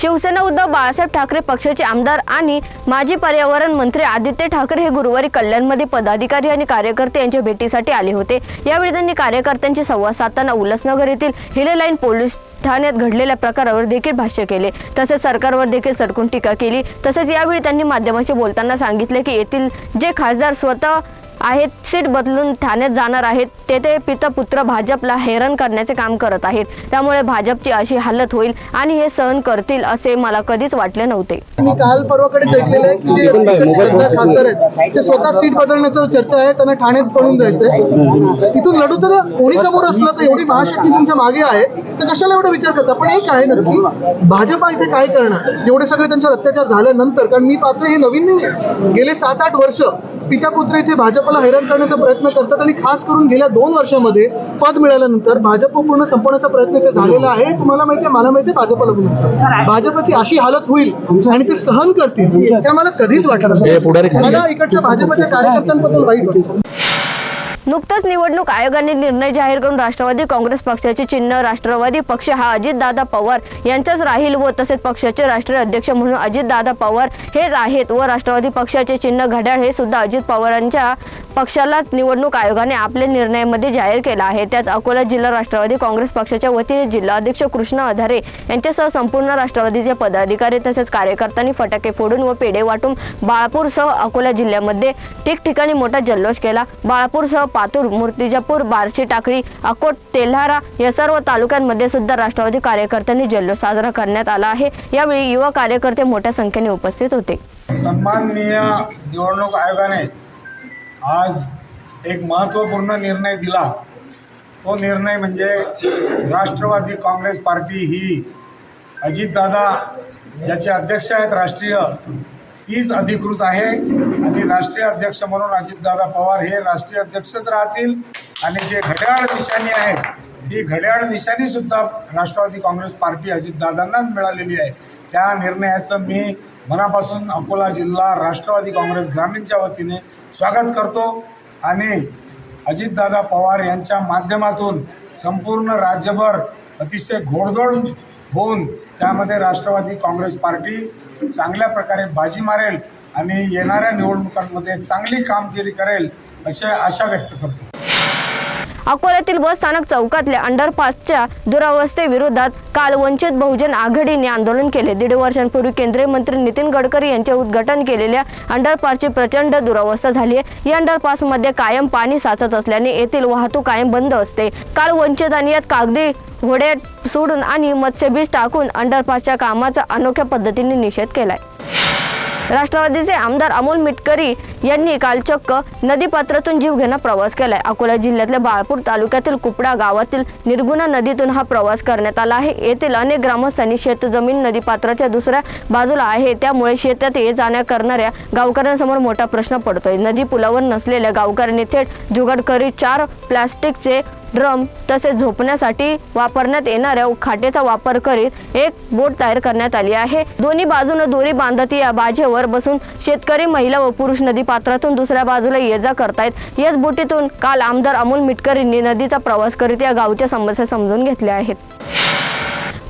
शिवसेना उद्धव बाळासाहेब ठाकरे पक्षाचे आमदार आणि माजी पर्यावरण मंत्री आदित्य ठाकरे हे गुरुवारी कल्याणमध्ये पदाधिकारी आणि कार्यकर्ते यांच्या भेटीसाठी आले होते. यावेळी त्यांनी कार्यकर्त्यांशी संवाद साधताना उल्हासनगर येथील हिले लाईन पोलीस ठाण्यात घडलेल्या प्रकारावर देखील भाष्य केले. तसेच सरकारवर देखील सडकून टीका केली. तसेच यावेळी त्यांनी माध्यमांशी बोलताना सांगितले की येथील जे खासदार स्वतः आहेत सीट बदलून ठाण्यात जाणार आहेत. तेथे पिता पुत्र भाजपला हैराण करण्याचे काम करत आहेत. त्यामुळे भाजपची अशी हालत होईल आणि हे सहन करतील असे मला कधीच वाटले नव्हते. मी काल परवाकडेच ऐकलेलं आहे की जे खासदार आहेत ते स्वतः सीट बदलण्याचं चर्चा आहे त्यांना ठाण्यात पळून जायचंय. तिथून लढू तर कोणी समोर असलं तर एवढी महाशक्ती तुमच्या मागे आहे तर कशाला एवढा विचार करता? पण एक आहे नक्की भाजपा इथे काय करणार? एवढे सगळे त्यांच्यावर अत्याचार झाल्यानंतर कारण मी पाहतोय हे नवीन नाही आहे गेले सात आठ वर्ष पिता पुत्र इथे भाजपला हैराण करण्याचा प्रयत्न करतात आणि खास करून गेल्या दोन वर्षामध्ये पद मिळाल्यानंतर भाजप पूर्ण संपवण्याचा प्रयत्न झालेला आहे. तुम्हाला माहिती आहे मला माहिती आहे भाजपला पण. भाजपची अशी हालत होईल आणि ते सहन करतील हे मला कधीच वाटत मला इकडच्या भाजपच्या कार्यकर्त्यांबद्दल वाईट वाटतं. नुकतंच निवडणूक आयोगाने निर्णय जाहीर करून राष्ट्रवादी काँग्रेस पक्षाचे चिन्ह राष्ट्रवादी पक्ष हा अजितदादा पवार यांचाच राहील व तसेच पक्षाचे राष्ट्रीय अध्यक्ष म्हणून अजितदादा पवार हेच आहेत व राष्ट्रवादी पक्षाचे चिन्ह घड्याळ हे सुद्धा अजित पवारांच्या पक्षालाच निवडणूक आयोगाने आपल्या निर्णयामध्ये जाहीर केला आहे. त्याच अकोला जिल्हा राष्ट्रवादी काँग्रेस पक्षाच्या वतीने जिल्हा अध्यक्ष कृष्ण अधारे यांच्यासह संपूर्ण राष्ट्रवादीचे पदाधिकारी तसेच कार्यकर्त्यांनी फटाके फोडून व पेढे वाटून बाळापूरसह अकोला जिल्ह्यामध्ये ठिकठिकाणी मोठा जल्लोष केला. बाळापूरसह पातूर मूर्तिजापूर बार्शी टाकळी अकोट तेल्हारा या सर्व तालुक्यांमध्ये सुद्धा राष्ट्रवादी कार्यकर्त्यांनी जल्लोष साजरा करण्यात आला आहे. यावेळी युवा कार्यकर्ते मोठ्या संख्येने उपस्थित होते. सन्माननीय निवडणूक आयोगाने आज एक महत्त्वपूर्ण निर्णय दिला. तो निर्णय म्हणजे राष्ट्रवादी काँग्रेस पार्टी ही अजितदादा ज्याचे अध्यक्ष आहेत राष्ट्रीय तीच अधिकृत आहे. आणि राष्ट्रीय अध्यक्ष म्हणून अजितदादा पवार हे राष्ट्रीय अध्यक्षच राहतील. आणि जे घड्याळ निशाणी आहे ती घड्याळ निशाणीसुद्धा राष्ट्रवादी काँग्रेस पार्टी अजितदादांनाच मिळालेली आहे. त्या निर्णयाचं मी मनापासून अकोला जिल्हा राष्ट्रवादी काँग्रेस ग्रामीणच्या वतीने स्वागत करतो. आणि अजितदादा पवार यांच्या माध्यमातून संपूर्ण राज्यभर अतिशय घोडदोड होऊन त्यामध्ये राष्ट्रवादी काँग्रेस पार्टी चांगल्या प्रकारे बाजी मारेल आणि येणाऱ्या निवडणुकांमध्ये चांगली कामगिरी करेल अशी आशा व्यक्त करतो. अकोल्यातील बस स्थानक चौकातल्या अंडरपासच्या दुरावस्थेविरोधात काल वंचित बहुजन आघाडीने आंदोलन केले. दीड वर्षांपूर्वी केंद्रीय मंत्री नितीन गडकरी यांचे उद्घाटन केलेल्या अंडरपासची प्रचंड दुरावस्था झाली आहे. या अंडरपासमध्ये कायम पाणी साचत असल्याने येथील वाहतूक कायम बंद असते. काल वंचितांनी यात कागदी होड्या सोडून आणि मत्स्यबीज टाकून अंडरपासच्या कामाचा अनोख्या पद्धतीने निषेध केलाय. राष्ट्रवादीचे आमदार अमोल मिटकरी यांनी काल चक्क नदीपात्रातून जीवघेणा प्रवास केलाय. अकोला जिल्ह्यातल्या बाळपूर तालुक्यातील कुपडा गावातील निर्गुणा नदीतून हा प्रवास करण्यात आला आहे. येथील अनेक ग्रामस्थांनी शेतजमीन नदीपात्राच्या दुसऱ्या बाजूला आहे. त्यामुळे शेतात ये जाण्या करणाऱ्या गावकऱ्यांसमोर मोठा प्रश्न पडतोय. नदी पुलावर नसलेल्या गावकऱ्यांनी थेट जुगाड करीत चार प्लास्टिकचे ड्रम तसेच झोपण्यासाठी वापरण्यात येणाऱ्या खाटेचा वापर करीत एक बोट तयार करण्यात आली आहे. दोन्ही बाजूने दोरी बांधत या बाजेवर बसून शेतकरी महिला व पुरुष नदी पात्रातून दुसऱ्या बाजूला ये जा करतायत. याच बोटीतून काल आमदार अमोल मिटकरींनी नदीचा प्रवास करीत या गावच्या समस्या समजून घेतल्या आहेत.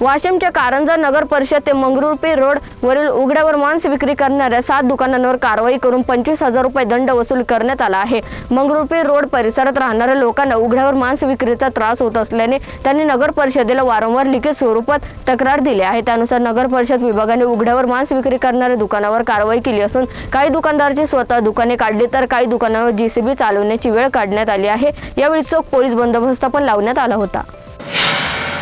वाशिमच्या कारंजा नगर परिषद ते मंगरुळपीर रोड वरील उघड्यावर मांस विक्री करणाऱ्या सात दुकानांवर कारवाई करून पंचवीस हजार रुपये दंड वसूल करण्यात आला आहे. मंगरुळपीर रोड परिसरात राहणाऱ्या लोकांना उघड्यावर मांस विक्रीचा त्रास होत असल्याने त्यांनी नगर परिषदेला वारंवार लिखित स्वरूपात तक्रार दिली आहे. त्यानुसार नगर परिषद विभागाने उघड्यावर मांस विक्री करणाऱ्या दुकानावर कारवाई केली असून काही दुकानदारांची स्वतः दुकाने काढली तर काही दुकानावर जीसीबी चालवण्याची वेळ काढण्यात आली आहे. यावेळी चोख पोलीस बंदोबस्त पण लावण्यात आला होता.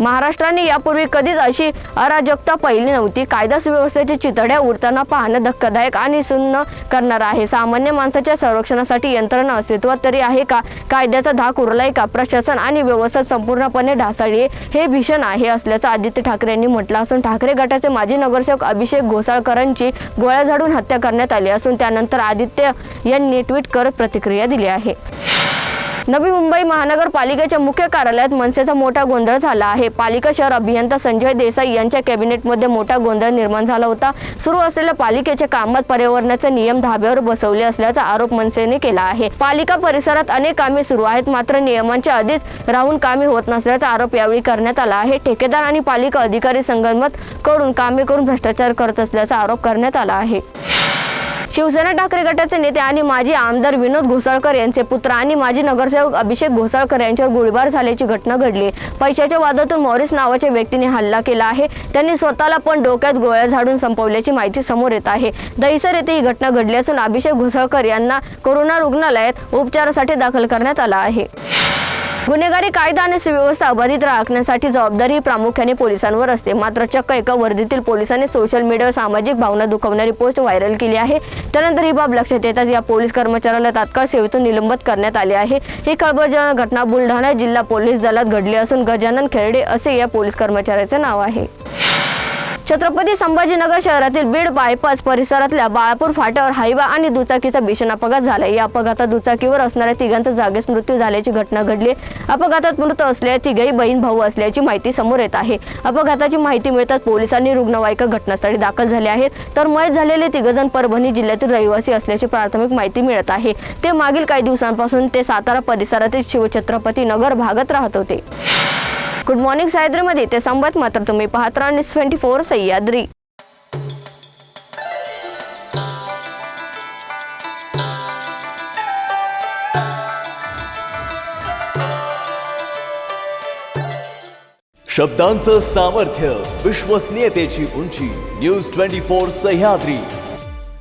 महाराष्ट्राने यापूर्वी कधीच अशी अराजकता पाहिली नव्हती. कायदा सुव्यवस्थेच्या चितड्या उडताना पाहणं धक्कादायक आणि सुन्न करणार आहे. सामान्य माणसाच्या संरक्षणासाठी यंत्रणा अस्तित्वात तरी आहे का? कायद्याचा धाक उरलाय का? प्रशासन आणि व्यवस्था संपूर्णपणे ढासळली हे भीषण आहे असल्याचं आदित्य ठाकरे यांनी म्हटलं असून ठाकरे गटाचे माजी नगरसेवक अभिषेक घोसाळकरांची गोळ्या झाडून हत्या करण्यात आली असून त्यानंतर आदित्य यांनी ट्विट करत प्रतिक्रिया दिली आहे. नवी मुंबई महानगरपालिकेच्या मुख्य कार्यालयात मनसेचा मोठा गोंधळ झाला आहे. पालिका शहर अभियंता संजय देसाई यांच्या कॅबिनेटमध्ये मोठा गोंधळ निर्माण झाला होता. सुरू असलेल्या पालिकेच्या कामात पर्यावरणाचे नियम धाब्यावर बसवले असल्याचा आरोप मनसेने केला आहे. पालिका परिसरात अनेक कामे सुरू आहेत मात्र नियमांच्या आधीच राहून कामे होत नसल्याचा आरोप यावेळी करण्यात आला आहे. ठेकेदार आणि पालिका अधिकारी संगनमत करून कामे करून भ्रष्टाचार करत असल्याचा आरोप करण्यात आला आहे. शिवसेना ठाकरे गटाचे नेते आणि माजी आमदार विनोद घोसाळकर यांचे पुत्र आणि माजी नगरसेवक अभिषेक घोसाळकर यांच्यावर गोळीबार झाल्याची घटना घडली. पैशाच्या वादातून मॉरिस नावाच्या व्यक्तीने हल्ला केला आहे. त्यांनी स्वतःला पण डोक्यात गोळ्या झाडून संपवल्याची माहिती समोर येत आहे. दहिसर येथे ही घटना घडली असून अभिषेक घोसाळकर यांना कोरोना रुग्णालयात उपचारासाठी दाखल करण्यात आला आहे. गुन्हेगारी कायदा आणि सुव्यवस्था अबाधित राखण्यासाठी जबाबदारी ही प्रामुख्याने पोलिसांवर असते. मात्र चक्क एका वर्दीतील पोलिसांनी सोशल मीडियावर सामाजिक भावना दुखवणारी पोस्ट व्हायरल केली आहे. त्यानंतर ही बाब लक्षात येताच या पोलीस कर्मचाऱ्याला तात्काळ सेवेतून निलंबित करण्यात आले आहे. ही खळबळजनक घटना बुलढाणा जिल्हा पोलीस दलात घडली असून गजानन खेरडे असे या पोलीस कर्मचाऱ्याचे नाव आहे. छत्रपती संभाजीनगर शहरातील बीड बायपास परिसरातल्या बाळापूर फाट्यावर हायवा आणि दुचाकीचा भीषण अपघात झाला. या अपघातात दुचाकीवर असणाऱ्या तिघांचा जागीच मृत्यू झाल्याची घटना घडली. अपघातात मृत असलेल्या तिघही बहीण भाऊ असल्याची माहिती समोर येत आहे. अपघाताची माहिती मिळताच पोलिसांनी रुग्णवाहिका घटनास्थळी दाखल झाले आहेत. तर मयत झालेले तिघजण परभणी जिल्ह्यातील रहिवासी असल्याची प्राथमिक माहिती मिळत आहे. ते मागील काही दिवसांपासून ते सातारा परिसरातील शिवछत्रपती नगर भागात राहत होते. गुड मॉर्निंग सह्याद्रीमध्ये ते संबत मात्र तुम्ही पाहत राहा न्यूज ट्वेंटी फोर सह्याद्री. शब्दांचं सामर्थ्य विश्वसनीयतेची उंची. News twenty four Sahyadri.